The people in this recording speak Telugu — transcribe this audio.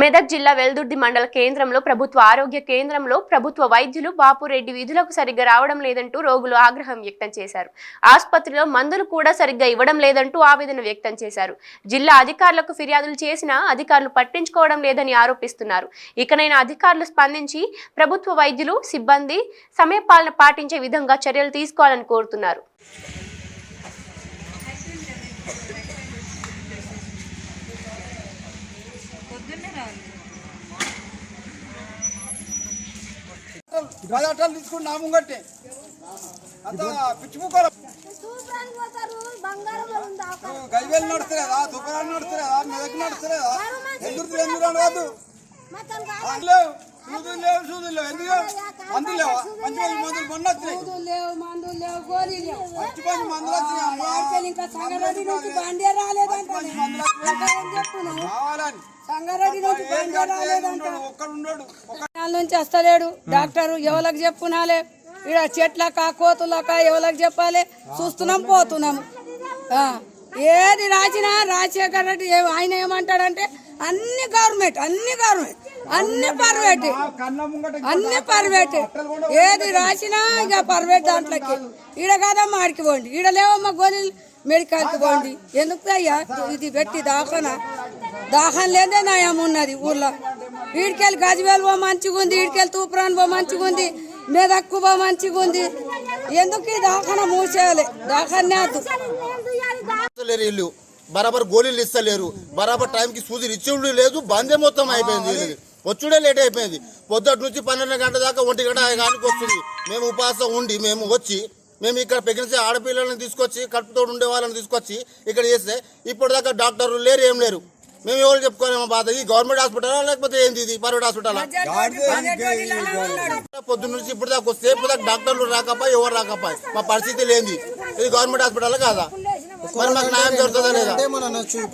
మెదక్ జిల్లా వెల్దుర్ది మండల కేంద్రంలో ప్రభుత్వ ఆరోగ్య కేంద్రంలో ప్రభుత్వ వైద్యులు బాపురెడ్డి విధులకు సరిగ్గా రావడం లేదంటూ రోగులు ఆగ్రహం వ్యక్తం చేశారు. ఆసుపత్రిలో మందులు కూడా సరిగ్గా ఇవ్వడం లేదంటూ ఆవేదన వ్యక్తం చేశారు. జిల్లా అధికారులకు ఫిర్యాదులు చేసినా అధికారులు పట్టించుకోవడం లేదని ఆరోపిస్తున్నారు. ఇకనైనా అధికారులు స్పందించి ప్రభుత్వ వైద్యులు సిబ్బంది సమయపాలన పాటించే విధంగా చర్యలు తీసుకోవాలని కోరుతున్నారు. పది అట్టాలు తీసుకుని నా ముంగట్టే. అంత పిచ్చి ముక్కలు. సూపరానికి పోతారు బంగారం ఉంది అవకాశం. గజ్వేలు నడుస్తలేదా? దుకాణాలు నడుస్తలేదా? మెదక్ నడుస్తలేదా? ఎందుకు ఎందుకు అనవద్దు మొత్తం కావాలి. లేవు. సూదులు లేవు సూదులు లేవు. ఎందుకు మందులు లేవా? మంచి మంచి మందులు మొన్న మందులు లేవు మందులు లేవు గోళీలు లేవు. మంచి మంచి మందులు వచ్చినాయి. ఇంకా బండే రాలేదంట మందులు నుంచి వస్తలేడు. డాక్టరు ఎవరికి చెప్పునాలే? ఇక్కడ చెట్లక కోతులక ఎవరికి చెప్పాలి? చూస్తున్నాం పోతున్నాము ఆ, ఏది రాసినా రాజశేఖర్ రెడ్డి ఏ- ఆయన ఏమంటాడంటే అన్ని గవర్నమెంట్ అన్ని గవర్నమెంట్. అన్ని పర్వేట్. అన్ని పర్వేట్. ఏది రాసినా ఇక పర్వేట్ దాంట్లోకి. ఈడ కాదమ్మా ఆడికి పోండి. ఈడ లేవమ్మా గోళీలు మెడికల్కి పోండి. ఎందుకు అయ్యా? ఇది పెట్టి దాఖన దాఖన లేదే నయం ఉన్నది ఊర్లో. ఈడికెళ్ళి గజవేలు పో మంచిగా ఉంది. ఈడికెళ్ళి తూపురాన్ పో మంచిగా ఉంది. మెదక్కు పో మంచిగా ఉంది. ఎందుకు ఈ దాఖన మూసేయాలి? ఇస్తలేరు వీళ్ళు. బరాబర్ గోళీలు ఇస్తలేరు. బరాబర్ టైంకి సూదిలు ఇచ్చుడు లేదు. బందే మొత్తం అయిపోయింది వచ్చుడే లేట్ అయిపోయింది పొద్దుటి నుంచి పన్నెండు గంటల దాకా ఒంటి గంట ఆయనకి వస్తుంది మేము ఉపవాసం ఉండి మేము వచ్చి మేము ఇక్కడ ప్రెగ్నెన్సీ ఆడపిల్లల్ని తీసుకొచ్చి కడుపుతో ఉండే వాళ్ళని తీసుకొచ్చి ఇక్కడ చేస్తే ఇప్పుడు దాకా డాక్టర్లు లేరు ఏం లేరు మేము ఎవరు చెప్పుకోలేము బాధ ఈ గవర్నమెంట్ హాస్పిటలా లేకపోతే ఏంది ఇది ప్రైవేట్ హాస్పిటలా పొద్దున్న నుంచి ఇప్పుడు దాకా వస్తే ఇప్పుడు దాకా డాక్టర్లు రాకపోయి ఎవరు రాకపోయి మా పరిస్థితి లేనిది ఇది గవర్నమెంట్ హాస్పిటల్ కాదా మరి మాకు న్యాయం జరుగుతుందా లేదా